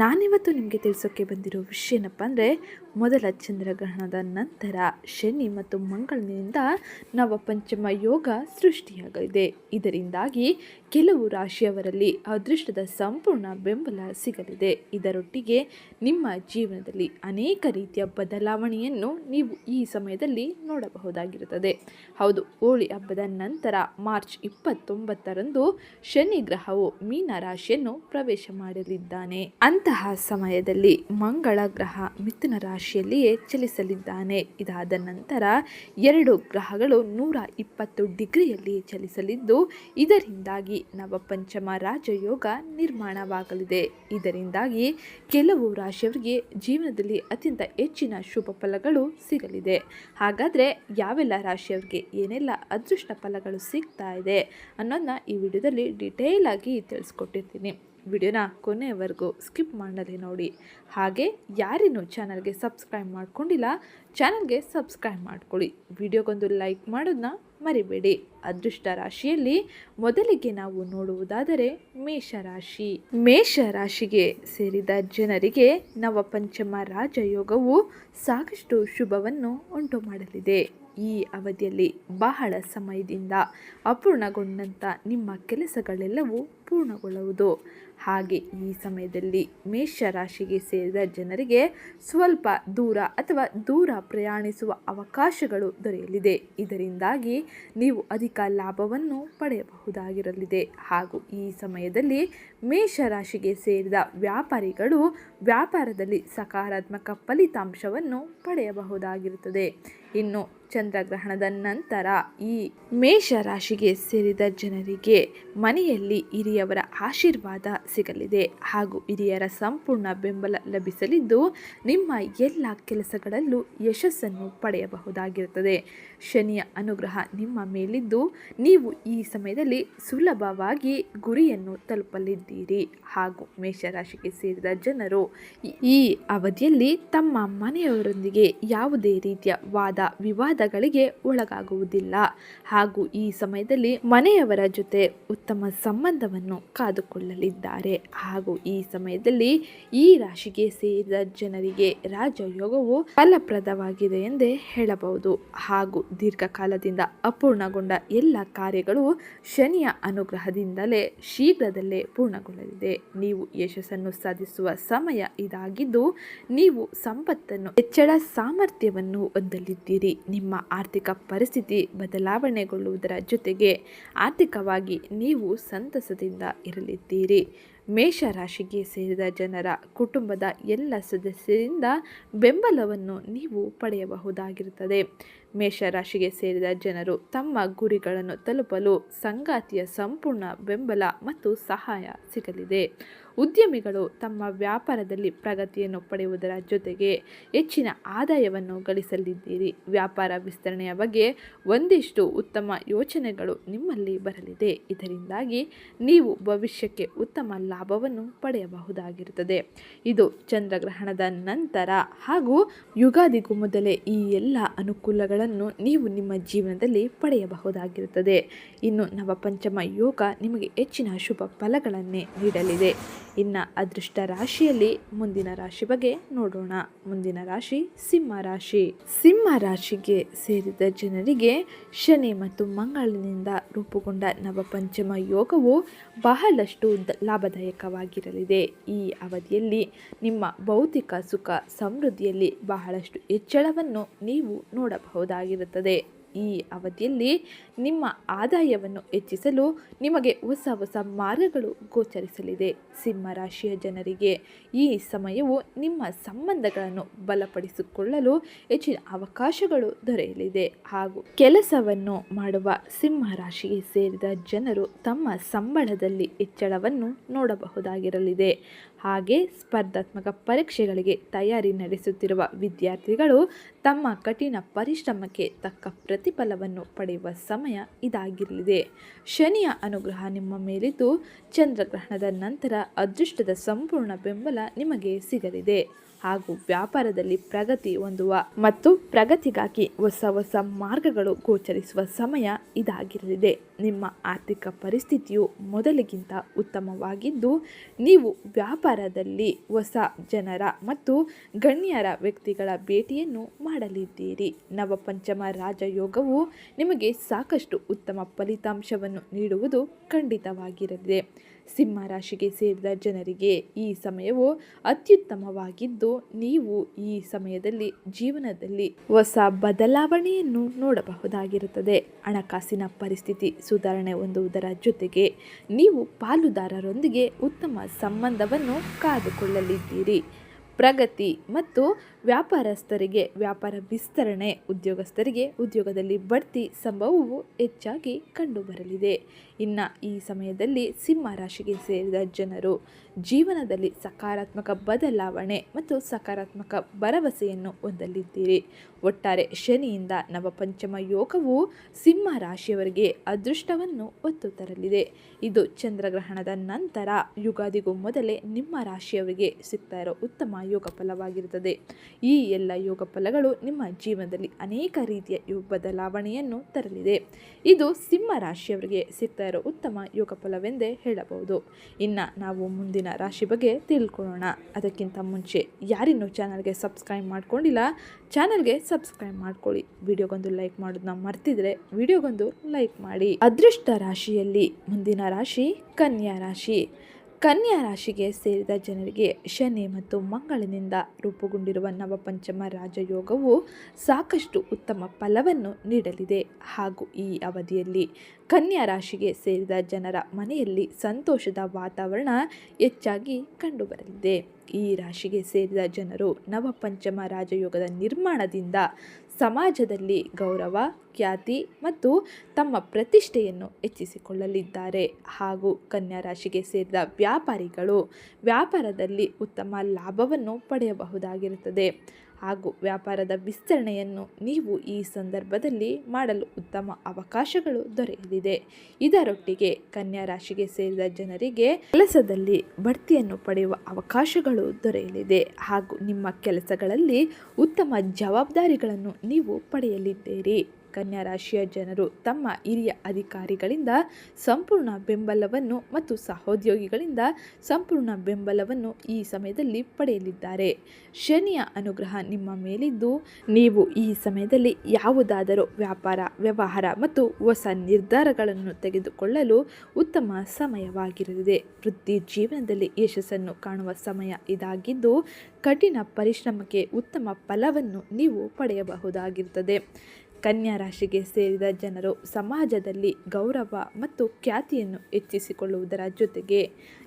ನಾನಿವತ್ತು ನಿಮಗೆ ತಿಳಿಸೋಕ್ಕೆ ಬಂದಿರೋ ವಿಷಯ ಏನಪ್ಪ ಅಂದರೆ, ಮೊದಲ ಚಂದ್ರಗ್ರಹಣದ ನಂತರ ಶನಿ ಮತ್ತು ಮಂಗಳನಿಂದ ನವ ಪಂಚಮ ಯೋಗ ಸೃಷ್ಟಿಯಾಗಲಿದೆ. ಇದರಿಂದಾಗಿ ಕೆಲವು ರಾಶಿಯವರಲ್ಲಿ ಅದೃಷ್ಟದ ಸಂಪೂರ್ಣ ಬೆಂಬಲ ಸಿಗಲಿದೆ. ಇದರೊಟ್ಟಿಗೆ ನಿಮ್ಮ ಜೀವನದಲ್ಲಿ ಅನೇಕ ರೀತಿಯ ಬದಲಾವಣೆಯನ್ನು ನೀವು ಈ ಸಮಯದಲ್ಲಿ ನೋಡಬಹುದಾಗಿರುತ್ತದೆ. ಹೌದು, ಹೋಳಿ ಹಬ್ಬದ ನಂತರ ಮಾರ್ಚ್ ಇಪ್ಪತ್ತೊಂಬತ್ತರಂದು ಶನಿ ಗ್ರಹವು ಮೀನ ರಾಶಿಯನ್ನು ಪ್ರವೇಶ ಮಾಡಲಿದ್ದಾನೆ. ಅಂತಹ ಸಮಯದಲ್ಲಿ ಮಂಗಳ ಗ್ರಹ ಮಿಥುನ ರಾಶಿಯಲ್ಲಿಯೇ ಚಲಿಸಲಿದ್ದಾನೆ. ಇದಾದ ನಂತರ ಎರಡು ಗ್ರಹಗಳು ನೂರ ಇಪ್ಪತ್ತು ಡಿಗ್ರಿಯಲ್ಲಿ ಚಲಿಸಲಿದ್ದು, ಇದರಿಂದಾಗಿ ನವಪಂಚಮ ರಾಜಯೋಗ ನಿರ್ಮಾಣವಾಗಲಿದೆ. ಇದರಿಂದಾಗಿ ಕೆಲವು ರಾಶಿಯವರಿಗೆ ಜೀವನದಲ್ಲಿ ಅತ್ಯಂತ ಹೆಚ್ಚಿನ ಶುಭ ಫಲಗಳು ಸಿಗಲಿದೆ. ಹಾಗಾದರೆ ಯಾವೆಲ್ಲ ರಾಶಿಯವರಿಗೆ ಏನೆಲ್ಲ ಅದೃಷ್ಟ ಫಲಗಳು ಸಿಗ್ತಾ ಇದೆ ಅನ್ನೋದನ್ನ ಈ ವಿಡಿಯೋದಲ್ಲಿ ಡೀಟೇಲ್ ಆಗಿ ತಿಳಿಸ್ಕೊಟ್ಟಿರ್ತೀನಿ. ವಿಡಿಯೋನ ಕೊನೆಯವರೆಗೂ ಸ್ಕಿಪ್ ಮಾಡದೆ ನೋಡಿ. ಹಾಗೆ ಯಾರಿನೂ ಚಾನಲ್ಗೆ ಸಬ್ಸ್ಕ್ರೈಬ್ ಮಾಡ್ಕೊಂಡಿಲ್ಲ, ಚಾನಲ್ಗೆ ಸಬ್ಸ್ಕ್ರೈಬ್ ಮಾಡ್ಕೊಳ್ಳಿ. ವಿಡಿಯೋಗೊಂದು ಲೈಕ್ ಮಾಡೋದನ್ನ ಮರಿಬೇಡಿ. ಅದೃಷ್ಟ ರಾಶಿಯಲ್ಲಿ ಮೊದಲಿಗೆ ನಾವು ನೋಡುವುದಾದರೆ ಮೇಷರಾಶಿ. ಮೇಷ ರಾಶಿಗೆ ಸೇರಿದ ಜನರಿಗೆ ನವಪಂಚಮ ರಾಜಯೋಗವು ಸಾಕಷ್ಟು ಶುಭವನ್ನು ಉಂಟು ಮಾಡಲಿದೆ ಈ ಅವಧಿಯಲ್ಲಿ ಬಹಳ ಸಮಯದಿಂದ ಅಪೂರ್ಣಗೊಂಡಂಥ ನಿಮ್ಮ ಕೆಲಸಗಳೆಲ್ಲವೂ ಪೂರ್ಣಗೊಳ್ಳುವುದು. ಹಾಗೆ ಈ ಸಮಯದಲ್ಲಿ ಮೇಷ ರಾಶಿಗೆ ಸೇರಿದ ಜನರಿಗೆ ಸ್ವಲ್ಪ ದೂರ ಅಥವಾ ದೂರ ಪ್ರಯಾಣಿಸುವ ಅವಕಾಶಗಳು ದೊರೆಯಲಿದೆ. ಇದರಿಂದಾಗಿ ನೀವು ಅಧಿಕ ಲಾಭವನ್ನು ಪಡೆಯಬಹುದಾಗಿರಲಿದೆ. ಹಾಗೂ ಈ ಸಮಯದಲ್ಲಿ ಮೇಷ ರಾಶಿಗೆ ಸೇರಿದ ವ್ಯಾಪಾರಿಗಳು ವ್ಯಾಪಾರದಲ್ಲಿ ಸಕಾರಾತ್ಮಕ ಫಲಿತಾಂಶವನ್ನು ಪಡೆಯಬಹುದಾಗಿರುತ್ತದೆ. ಇನ್ನು ಚಂದ್ರಗ್ರಹಣದ ನಂತರ ಈ ಮೇಷ ರಾಶಿಗೆ ಸೇರಿದ ಜನರಿಗೆ ಮನೆಯಲ್ಲಿ ಹಿರಿಯವರ ಆಶೀರ್ವಾದ ಸಿಗಲಿದೆ. ಹಾಗೂ ಹಿರಿಯರ ಸಂಪೂರ್ಣ ಬೆಂಬಲ ಲಭಿಸಲಿದ್ದು, ನಿಮ್ಮ ಎಲ್ಲ ಕೆಲಸಗಳಲ್ಲೂ ಯಶಸ್ಸನ್ನು ಪಡೆಯಬಹುದಾಗಿರುತ್ತದೆ. ಶನಿಯ ಅನುಗ್ರಹ ನಿಮ್ಮ ಮೇಲಿದ್ದು, ನೀವು ಈ ಸಮಯದಲ್ಲಿ ಸುಲಭವಾಗಿ ಗುರಿಯನ್ನು ತಲುಪಲಿದ್ದೀರಿ. ಹಾಗೂ ಮೇಷರಾಶಿಗೆ ಸೇರಿದ ಜನರು ಈ ಅವಧಿಯಲ್ಲಿ ತಮ್ಮ ಮನೆಯವರೊಂದಿಗೆ ಯಾವುದೇ ರೀತಿಯ ವಾದ ವಿವಾದಗಳಿಗೆ ಒಳಗಾಗುವುದಿಲ್ಲ. ಹಾಗೂ ಈ ಸಮಯದಲ್ಲಿ ಮನೆಯವರ ಜೊತೆ ಉತ್ತಮ ಸಂಬಂಧವನ್ನು ಕಾದುಕೊಳ್ಳಲಿದ್ದಾರೆ. ಹಾಗೂ ಈ ಸಮಯದಲ್ಲಿ ಈ ರಾಶಿಗೆ ಸೇರಿದ ಜನರಿಗೆ ರಾಜಯೋಗವು ಫಲಪ್ರದವಾಗಿದೆ ಎಂದೇ ಹೇಳಬಹುದು. ಹಾಗೂ ದೀರ್ಘಕಾಲದಿಂದ ಅಪೂರ್ಣಗೊಂಡ ಎಲ್ಲ ಕಾರ್ಯಗಳು ಶನಿಯ ಅನುಗ್ರಹದಿಂದಲೇ ಶೀಘ್ರದಲ್ಲೇ ಪೂರ್ಣಗೊಳ್ಳಲಿದೆ. ನೀವು ಯಶಸ್ಸನ್ನು ಸಾಧಿಸುವ ಸಮಯ ಇದಾಗಿದ್ದು, ನೀವು ಸಂಪತ್ತನ್ನು, ಹೆಚ್ಚಳ ಸಾಮರ್ಥ್ಯವನ್ನು ಹೊಂದಲಿದ್ದೀರಿ. ನಿಮ್ಮ ಆರ್ಥಿಕ ಪರಿಸ್ಥಿತಿ ಬದಲಾವಣೆಗೊಳ್ಳುವುದರ ಜೊತೆಗೆ ಆರ್ಥಿಕವಾಗಿ ನೀವು ಸಂತಸದಿಂದ ಇರಲಿದ್ದೀರಿ. ಮೇಷರಾಶಿಗೆ ಸೇರಿದ ಜನರ ಕುಟುಂಬದ ಎಲ್ಲ ಸದಸ್ಯರಿಂದ ಬೆಂಬಲವನ್ನು ನೀವು ಪಡೆಯಬಹುದಾಗಿರುತ್ತದೆ. ಮೇಷರಾಶಿಗೆ ಸೇರಿದ ಜನರು ತಮ್ಮ ಗುರಿಗಳನ್ನು ತಲುಪಲು ಸಂಗಾತಿಯ ಸಂಪೂರ್ಣ ಬೆಂಬಲ ಮತ್ತು ಸಹಾಯ ಸಿಗಲಿದೆ. ಉದ್ಯಮಿಗಳು ತಮ್ಮ ವ್ಯಾಪಾರದಲ್ಲಿ ಪ್ರಗತಿಯನ್ನು ಪಡೆಯುವುದರ ಜೊತೆಗೆ ಹೆಚ್ಚಿನ ಆದಾಯವನ್ನು ಗಳಿಸಲಿದ್ದೀರಿ. ವ್ಯಾಪಾರ ವಿಸ್ತರಣೆಯ ಬಗ್ಗೆ ಒಂದಿಷ್ಟು ಉತ್ತಮ ಯೋಚನೆಗಳು ನಿಮ್ಮಲ್ಲಿ ಬರಲಿದೆ. ಇದರಿಂದಾಗಿ ನೀವು ಭವಿಷ್ಯಕ್ಕೆ ಉತ್ತಮ ಲಾಭವನ್ನು ಪಡೆಯಬಹುದಾಗಿರುತ್ತದೆ. ಇದು ಚಂದ್ರಗ್ರಹಣದ ನಂತರ ಹಾಗೂ ಯುಗಾದಿಗೂ ಮೊದಲೇ ಈ ಎಲ್ಲ ಅನುಕೂಲಗಳನ್ನು ನೀವು ನಿಮ್ಮ ಜೀವನದಲ್ಲಿ ಪಡೆಯಬಹುದಾಗಿರುತ್ತದೆ. ಇನ್ನು ನವಪಂಚಮ ಯೋಗ ನಿಮಗೆ ಹೆಚ್ಚಿನ ಶುಭ ಫಲಗಳನ್ನೇ ನೀಡಲಿದೆ. ಇನ್ನು ಅದೃಷ್ಟ ರಾಶಿಯಲ್ಲಿ ಮುಂದಿನ ರಾಶಿ ಬಗ್ಗೆ ನೋಡೋಣ. ಮುಂದಿನ ರಾಶಿ ಸಿಂಹ ರಾಶಿ. ಸಿಂಹ ರಾಶಿಗೆ ಸೇರಿದ ಜನರಿಗೆ ಶನಿ ಮತ್ತು ಮಂಗಳನಿಂದ ರೂಪುಗೊಂಡ ನವಪಂಚಮ ಯೋಗವು ಬಹಳಷ್ಟು ಲಾಭದಾಯಕವಾಗಿರಲಿದೆ. ಈ ಅವಧಿಯಲ್ಲಿ ನಿಮ್ಮ ಭೌತಿಕ ಸುಖ ಸಮೃದ್ಧಿಯಲ್ಲಿ ಬಹಳಷ್ಟು ಹೆಚ್ಚಳವನ್ನು ನೀವು ನೋಡಬಹುದಾಗಿರುತ್ತದೆ. ಈ ಅವಧಿಯಲ್ಲಿ ನಿಮ್ಮ ಆದಾಯವನ್ನು ಹೆಚ್ಚಿಸಲು ನಿಮಗೆ ಹೊಸ ಹೊಸ ಮಾರ್ಗಗಳು ಗೋಚರಿಸಲಿದೆ. ಸಿಂಹ ರಾಶಿಯ ಜನರಿಗೆ ಈ ಸಮಯವು ನಿಮ್ಮ ಸಂಬಂಧಗಳನ್ನು ಬಲಪಡಿಸಿಕೊಳ್ಳಲು ಹೆಚ್ಚಿನ ಅವಕಾಶಗಳು ದೊರೆಯಲಿದೆ. ಹಾಗೂ ಕೆಲಸವನ್ನು ಮಾಡುವ ಸಿಂಹ ರಾಶಿಗೆ ಸೇರಿದ ಜನರು ತಮ್ಮ ಸಂಬಳದಲ್ಲಿ ಹೆಚ್ಚಳವನ್ನು ನೋಡಬಹುದಾಗಿರಲಿದೆ. ಹಾಗೆ ಸ್ಪರ್ಧಾತ್ಮಕ ಪರೀಕ್ಷೆಗಳಿಗೆ ತಯಾರಿ ನಡೆಸುತ್ತಿರುವ ವಿದ್ಯಾರ್ಥಿಗಳು ತಮ್ಮ ಕಠಿಣ ಪರಿಶ್ರಮಕ್ಕೆ ತಕ್ಕ ಪ್ರತಿಫಲವನ್ನು ಪಡೆಯುವ ಸಮಯ ಇದಾಗಿರಲಿದೆ. ಶನಿಯ ಅನುಗ್ರಹ ನಿಮ್ಮ ಮೇಲಿದ್ದು ಚಂದ್ರಗ್ರಹಣದ ನಂತರ ಅದೃಷ್ಟದ ಸಂಪೂರ್ಣ ಬೆಂಬಲ ನಿಮಗೆ ಸಿಗಲಿದೆ. ಹಾಗೂ ವ್ಯಾಪಾರದಲ್ಲಿ ಪ್ರಗತಿ ಹೊಂದುವ ಮತ್ತು ಪ್ರಗತಿಗಾಗಿ ಹೊಸ ಹೊಸ ಮಾರ್ಗಗಳು ಗೋಚರಿಸುವ ಸಮಯ ಇದಾಗಿರಲಿದೆ. ನಿಮ್ಮ ಆರ್ಥಿಕ ಪರಿಸ್ಥಿತಿಯು ಮೊದಲಿಗಿಂತ ಉತ್ತಮವಾಗಿದ್ದು, ನೀವು ವ್ಯಾಪಾರದಲ್ಲಿ ಹೊಸ ಜನರ ಮತ್ತು ಗಣ್ಯರ ವ್ಯಕ್ತಿಗಳ ಭೇಟಿಯನ್ನು ಮಾಡಲಿದ್ದೀರಿ. ನವಪಂಚಮ ರಾಜಯೋಗವು ನಿಮಗೆ ಸಾಕಷ್ಟು ಉತ್ತಮ ಫಲಿತಾಂಶವನ್ನು ನೀಡುವುದು ಖಂಡಿತವಾಗಿರಲಿದೆ. ಸಿಂಹ ರಾಶಿಗೆ ಸೇರಿದ ಜನರಿಗೆ ಈ ಸಮಯವು ಅತ್ಯುತ್ತಮವಾಗಿದ್ದು, ನೀವು ಈ ಸಮಯದಲ್ಲಿ ಜೀವನದಲ್ಲಿ ಹೊಸ ಬದಲಾವಣೆಯನ್ನು ನೋಡಬಹುದಾಗಿರುತ್ತದೆ. ಹಣಕಾಸಿನ ಪರಿಸ್ಥಿತಿ ಸುಧಾರಣೆ ಹೊಂದುವುದರ ಜೊತೆಗೆ ನೀವು ಪಾಲುದಾರರೊಂದಿಗೆ ಉತ್ತಮ ಸಂಬಂಧವನ್ನು ಕಾದುಕೊಳ್ಳಲಿದ್ದೀರಿ. ಪ್ರಗತಿ ಮತ್ತು ವ್ಯಾಪಾರಸ್ಥರಿಗೆ, ವ್ಯಾಪಾರ ವಿಸ್ತರಣೆ ಉದ್ಯೋಗಸ್ಥರಿಗೆ ಉದ್ಯೋಗದಲ್ಲಿ ಬಡ್ತಿ ಸಂಭವವು ಹೆಚ್ಚಾಗಿ ಕಂಡುಬರಲಿದೆ. ಇನ್ನು ಈ ಸಮಯದಲ್ಲಿ ಸಿಂಹ ರಾಶಿಗೆ ಸೇರಿದ ಜನರು ಜೀವನದಲ್ಲಿ ಸಕಾರಾತ್ಮಕ ಬದಲಾವಣೆ ಮತ್ತು ಸಕಾರಾತ್ಮಕ ಭರವಸೆಯನ್ನು ಹೊಂದಲಿದ್ದೀರಿ. ಒಟ್ಟಾರೆ ಶನಿಯಿಂದ ನವಪಂಚಮ ಯೋಗವು ಸಿಂಹ ರಾಶಿಯವರಿಗೆ ಅದೃಷ್ಟವನ್ನು ಒತ್ತು ತರಲಿದೆ. ಇದು ಚಂದ್ರಗ್ರಹಣದ ನಂತರ ಯುಗಾದಿಗೂ ಮೊದಲೇ ನಿಮ್ಮ ರಾಶಿಯವರಿಗೆ ಸಿಗ್ತಾ ಇರೋ ಉತ್ತಮ ಯೋಗ ಫಲವಾಗಿರುತ್ತದೆ ಈ ಎಲ್ಲ ಯೋಗ ಫಲಗಳು ನಿಮ್ಮ ಜೀವನದಲ್ಲಿ ಅನೇಕ ರೀತಿಯ ಯೋಗ ಬದಲಾವಣೆಯನ್ನು ತರಲಿದೆ. ಇದು ಸಿಂಹ ರಾಶಿಯವರಿಗೆ ಸಿಗ್ತಾ ಇರೋ ಉತ್ತಮ ಯೋಗ ಫಲವೆಂದೇ ಹೇಳಬಹುದು. ಇನ್ನು ನಾವು ಮುಂದಿನ ರಾಶಿ ಬಗ್ಗೆ ತಿಳ್ಕೊಳ್ಳೋಣ. ಅದಕ್ಕಿಂತ ಮುಂಚೆ ಯಾರಿನ್ನೂ ಚಾನಲ್ಗೆ ಸಬ್ಸ್ಕ್ರೈಬ್ ಮಾಡ್ಕೊಂಡಿಲ್ಲ, ಚಾನಲ್ಗೆ ಸಬ್ಸ್ಕ್ರೈಬ್ ಮಾಡ್ಕೊಳ್ಳಿ. ವಿಡಿಯೋಗೊಂದು ಲೈಕ್ ಮಾಡೋದನ್ನ ಮರ್ತಿದ್ರೆ ವಿಡಿಯೋಗೊಂದು ಲೈಕ್ ಮಾಡಿ. ಅದೃಷ್ಟ ರಾಶಿಯಲ್ಲಿ ಮುಂದಿನ ರಾಶಿ ಕನ್ಯಾ ರಾಶಿ. ಕನ್ಯಾ ರಾಶಿಗೆ ಸೇರಿದ ಜನರಿಗೆ ಶನಿ ಮತ್ತು ಮಂಗಳಿನಿಂದ ರೂಪುಗೊಂಡಿರುವ ನವಪಂಚಮ ರಾಜಯೋಗವು ಸಾಕಷ್ಟು ಉತ್ತಮ ಫಲವನ್ನು ನೀಡಲಿದೆ. ಹಾಗೂ ಈ ಅವಧಿಯಲ್ಲಿ ಕನ್ಯಾ ರಾಶಿಗೆ ಸೇರಿದ ಜನರ ಮನೆಯಲ್ಲಿ ಸಂತೋಷದ ವಾತಾವರಣ ಹೆಚ್ಚಾಗಿ ಕಂಡುಬರಲಿದೆ. ಈ ರಾಶಿಗೆ ಸೇರಿದ ಜನರು ನವಪಂಚಮ ರಾಜಯೋಗದ ನಿರ್ಮಾಣದಿಂದ ಸಮಾಜದಲ್ಲಿ ಗೌರವ, ಖ್ಯಾತಿ ಮತ್ತು ತಮ್ಮ ಪ್ರತಿಷ್ಠೆಯನ್ನು ಹೆಚ್ಚಿಸಿಕೊಳ್ಳಲಿದ್ದಾರೆ. ಹಾಗೂ ಕನ್ಯಾ ರಾಶಿಗೆ ಸೇರಿದ ವ್ಯಾಪಾರಿಗಳು ವ್ಯಾಪಾರದಲ್ಲಿ ಉತ್ತಮ ಲಾಭವನ್ನು ಪಡೆಯಬಹುದಾಗಿರುತ್ತದೆ. ಹಾಗೂ ವ್ಯಾಪಾರದ ವಿಸ್ತರಣೆಯನ್ನು ನೀವು ಈ ಸಂದರ್ಭದಲ್ಲಿ ಮಾಡಲು ಉತ್ತಮ ಅವಕಾಶಗಳು ದೊರೆಯಲಿದೆ. ಇದರೊಟ್ಟಿಗೆ ಕನ್ಯಾ ರಾಶಿಗೆ ಸೇರಿದ ಜನರಿಗೆ ಕೆಲಸದಲ್ಲಿ ಬಡ್ತಿಯನ್ನು ಪಡೆಯುವ ಅವಕಾಶಗಳು ದೊರೆಯಲಿದೆ ಹಾಗೂ ನಿಮ್ಮ ಕೆಲಸಗಳಲ್ಲಿ ಉತ್ತಮ ಜವಾಬ್ದಾರಿಗಳನ್ನು ನೀವು ಪಡೆಯಲಿದ್ದೀರಿ. ಕನ್ಯಾ ರಾಶಿಯ ಜನರು ತಮ್ಮ ಹಿರಿಯ ಅಧಿಕಾರಿಗಳಿಂದ ಸಂಪೂರ್ಣ ಬೆಂಬಲವನ್ನು ಮತ್ತು ಸಹೋದ್ಯೋಗಿಗಳಿಂದ ಸಂಪೂರ್ಣ ಬೆಂಬಲವನ್ನು ಈ ಸಮಯದಲ್ಲಿ ಪಡೆಯಲಿದ್ದಾರೆ. ಶನಿಯ ಅನುಗ್ರಹ ನಿಮ್ಮ ಮೇಲಿದ್ದು, ನೀವು ಈ ಸಮಯದಲ್ಲಿ ಯಾವುದಾದರೂ ವ್ಯಾಪಾರ, ವ್ಯವಹಾರ ಮತ್ತು ಹೊಸ ನಿರ್ಧಾರಗಳನ್ನು ತೆಗೆದುಕೊಳ್ಳಲು ಉತ್ತಮ ಸಮಯವಾಗಿರಲಿದೆ. ವೃತ್ತಿ ಜೀವನದಲ್ಲಿ ಯಶಸ್ಸನ್ನು ಕಾಣುವ ಸಮಯ ಇದಾಗಿದ್ದು, ಕಠಿಣ ಪರಿಶ್ರಮಕ್ಕೆ ಉತ್ತಮ ಫಲವನ್ನು ನೀವು ಪಡೆಯಬಹುದಾಗಿರುತ್ತದೆ. ಕನ್ಯಾ ರಾಶಿಗೆ ಸೇರಿದ ಜನರು ಸಮಾಜದಲ್ಲಿ ಗೌರವ ಮತ್ತು ಖ್ಯಾತಿಯನ್ನು ಹೆಚ್ಚಿಸಿಕೊಳ್ಳುವುದರ ಜೊತೆಗೆ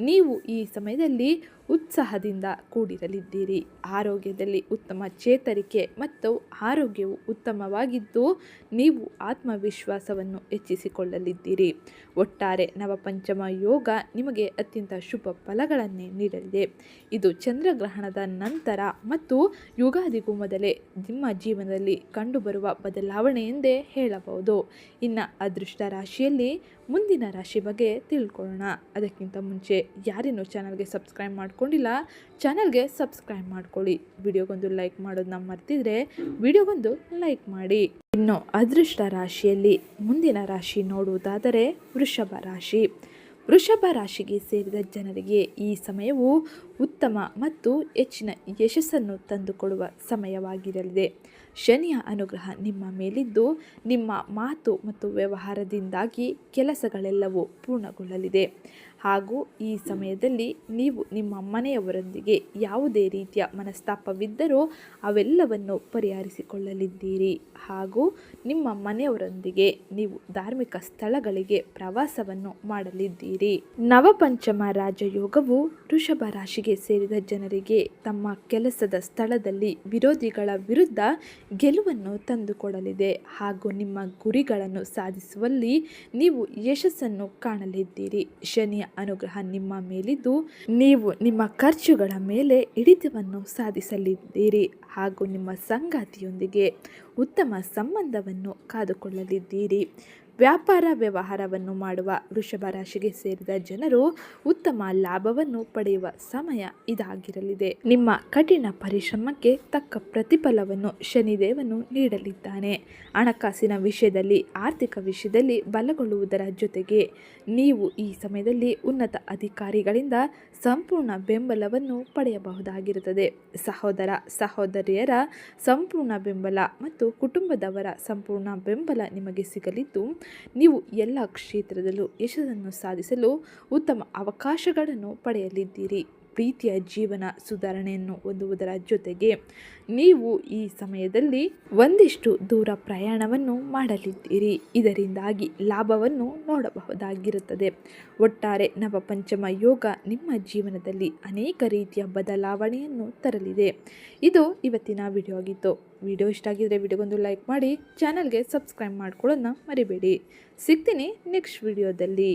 ನೀವು ಈ ಸಮಯದಲ್ಲಿ ಉತ್ಸಾಹದಿಂದ ಕೂಡಿರಲಿದ್ದೀರಿ. ಆರೋಗ್ಯದಲ್ಲಿ ಉತ್ತಮ ಚೇತರಿಕೆ ಮತ್ತು ಆರೋಗ್ಯವು ಉತ್ತಮವಾಗಿದ್ದು, ನೀವು ಆತ್ಮವಿಶ್ವಾಸವನ್ನು ಹೆಚ್ಚಿಸಿಕೊಳ್ಳಲಿದ್ದೀರಿ. ಒಟ್ಟಾರೆ ನವಪಂಚಮ ಯೋಗ ನಿಮಗೆ ಅತ್ಯಂತ ಶುಭ ಫಲಗಳನ್ನೇ ನೀಡಲಿದೆ. ಇದು ಚಂದ್ರಗ್ರಹಣದ ನಂತರ ಮತ್ತು ಯುಗಾದಿಗೂ ಮೊದಲೇ ನಿಮ್ಮ ಜೀವನದಲ್ಲಿ ಕಂಡುಬರುವ ಬದಲಾವಣೆ ಎಂದೇ ಹೇಳಬಹುದು. ಇನ್ನು ಅದೃಷ್ಟ ರಾಶಿಯಲ್ಲಿ ಮುಂದಿನ ರಾಶಿ ಬಗ್ಗೆ ತಿಳ್ಕೊಳ್ಳೋಣ. ಅದಕ್ಕಿಂತ ಮುಂಚೆ ಯಾರಿನ್ನೂ ಚಾನಲ್ಗೆ ಸಬ್ಸ್ಕ್ರೈಬ್ ಮಾಡ್ಕೊಂಡಿಲ್ಲ ಚಾನಲ್ಗೆ ಸಬ್ಸ್ಕ್ರೈಬ್ ಮಾಡ್ಕೊಳ್ಳಿ. ವಿಡಿಯೋಗೊಂದು ಲೈಕ್ ಮಾಡೋದು ಮಾಡೋದನ್ನ ಮರ್ತಿದ್ರೆ ವಿಡಿಯೋಗೊಂದು ಲೈಕ್ ಮಾಡಿ. ಇನ್ನು ಅದೃಷ್ಟ ರಾಶಿಯಲ್ಲಿ ಮುಂದಿನ ರಾಶಿ ನೋಡುವುದಾದರೆ ವೃಷಭ ರಾಶಿ. ವೃಷಭ ರಾಶಿಗೆ ಸೇರಿದ ಜನರಿಗೆ ಈ ಸಮಯವು ಉತ್ತಮ ಮತ್ತು ಹೆಚ್ಚಿನ ಯಶಸ್ಸನ್ನು ತಂದುಕೊಡುವ ಸಮಯವಾಗಿರಲಿದೆ. ಶನಿಯ ಅನುಗ್ರಹ ನಿಮ್ಮ ಮೇಲಿದ್ದು, ನಿಮ್ಮ ಮಾತು ಮತ್ತು ವ್ಯವಹಾರದಿಂದಾಗಿ ಕೆಲಸಗಳೆಲ್ಲವೂ ಪೂರ್ಣಗೊಳ್ಳಲಿದೆ. ಹಾಗೂ ಈ ಸಮಯದಲ್ಲಿ ನೀವು ನಿಮ್ಮ ಮನೆಯವರೊಂದಿಗೆ ಯಾವುದೇ ರೀತಿಯ ಮನಸ್ತಾಪವಿದ್ದರೂ ಅವೆಲ್ಲವನ್ನು ಪರಿಹರಿಸಿಕೊಳ್ಳಲಿದ್ದೀರಿ. ಹಾಗೂ ನಿಮ್ಮ ಮನೆಯವರೊಂದಿಗೆ ನೀವು ಧಾರ್ಮಿಕ ಸ್ಥಳಗಳಿಗೆ ಪ್ರವಾಸವನ್ನು ಮಾಡಲಿದ್ದೀರಿ. ನವಪಂಚಮ ರಾಜಯೋಗವು ವೃಷಭ ರಾಶಿಗೆ ಸೇರಿದ ಜನರಿಗೆ ತಮ್ಮ ಕೆಲಸದ ಸ್ಥಳದಲ್ಲಿ ವಿರೋಧಿಗಳ ವಿರುದ್ಧ ಗೆಲುವನ್ನು ತಂದುಕೊಡಲಿದೆ. ಹಾಗೂ ನಿಮ್ಮ ಗುರಿಗಳನ್ನು ಸಾಧಿಸುವಲ್ಲಿ ನೀವು ಯಶಸ್ಸನ್ನು ಕಾಣಲಿದ್ದೀರಿ. ಶನಿಯ ಅನುಗ್ರಹ ನಿಮ್ಮ ಮೇಲಿದ್ದು ನೀವು ನಿಮ್ಮ ಖರ್ಚುಗಳ ಮೇಲೆ ಹಿಡಿತವನ್ನು ಸಾಧಿಸಲಿದ್ದೀರಿ ಹಾಗೂ ನಿಮ್ಮ ಸಂಗಾತಿಯೊಂದಿಗೆ ಉತ್ತಮ ಸಂಬಂಧವನ್ನು ಕಾದುಕೊಳ್ಳಲಿದ್ದೀರಿ. ವ್ಯಾಪಾರ ವ್ಯವಹಾರವನ್ನು ಮಾಡುವ ವೃಷಭ ರಾಶಿಗೆ ಸೇರಿದ ಜನರು ಉತ್ತಮ ಲಾಭವನ್ನು ಪಡೆಯುವ ಸಮಯ ಇದಾಗಿರಲಿದೆ. ನಿಮ್ಮ ಕಠಿಣ ಪರಿಶ್ರಮಕ್ಕೆ ತಕ್ಕ ಪ್ರತಿಫಲವನ್ನು ಶನಿದೇವನು ನೀಡಲಿದ್ದಾನೆ. ಹಣಕಾಸಿನ ವಿಷಯದಲ್ಲಿ, ಆರ್ಥಿಕ ವಿಷಯದಲ್ಲಿ ಬಲಗೊಳ್ಳುವುದರ ಜೊತೆಗೆ ನೀವು ಈ ಸಮಯದಲ್ಲಿ ಉನ್ನತ ಅಧಿಕಾರಿಗಳಿಂದ ಸಂಪೂರ್ಣ ಬೆಂಬಲವನ್ನು ಪಡೆಯಬಹುದಾಗಿರುತ್ತದೆ. ಸಹೋದರ, ಸಹೋದರಿಯರ ಸಂಪೂರ್ಣ ಬೆಂಬಲ ಮತ್ತು ಕುಟುಂಬದವರ ಸಂಪೂರ್ಣ ಬೆಂಬಲ ನಿಮಗೆ ಸಿಗಲಿದ್ದು ನೀವು ಎಲ್ಲ ಕ್ಷೇತ್ರದಲ್ಲೂ ಯಶಸ್ಸನ್ನು ಸಾಧಿಸಲು ಉತ್ತಮ ಅವಕಾಶಗಳನ್ನು ಪಡೆಯಲಿದ್ದೀರಿ. ಪ್ರೀತಿಯ ಜೀವನ ಸುಧಾರಣೆಯನ್ನು ಹೊಂದುವುದರ ಜೊತೆಗೆ ನೀವು ಈ ಸಮಯದಲ್ಲಿ ಒಂದಿಷ್ಟು ದೂರ ಪ್ರಯಾಣವನ್ನು ಮಾಡಲಿದ್ದೀರಿ. ಇದರಿಂದಾಗಿ ಲಾಭವನ್ನು ನೋಡಬಹುದಾಗಿರುತ್ತದೆ. ಒಟ್ಟಾರೆ ನವಪಂಚಮ ಯೋಗ ನಿಮ್ಮ ಜೀವನದಲ್ಲಿ ಅನೇಕ ರೀತಿಯ ಬದಲಾವಣೆಯನ್ನು ತರಲಿದೆ. ಇದು ಇವತ್ತಿನ ವಿಡಿಯೋ ಆಗಿತ್ತು. ವಿಡಿಯೋ ಇಷ್ಟ ಆಗಿದ್ದರೆ ವಿಡಿಯೋಗೊಂದು ಲೈಕ್ ಮಾಡಿ ಚಾನಲ್ಗೆ ಸಬ್ಸ್ಕ್ರೈಬ್ ಮಾಡ್ಕೊಳ್ಳೋದನ್ನ ಮರಿಬೇಡಿ. ಸಿಗ್ತೀನಿ ನೆಕ್ಸ್ಟ್ ವಿಡಿಯೋದಲ್ಲಿ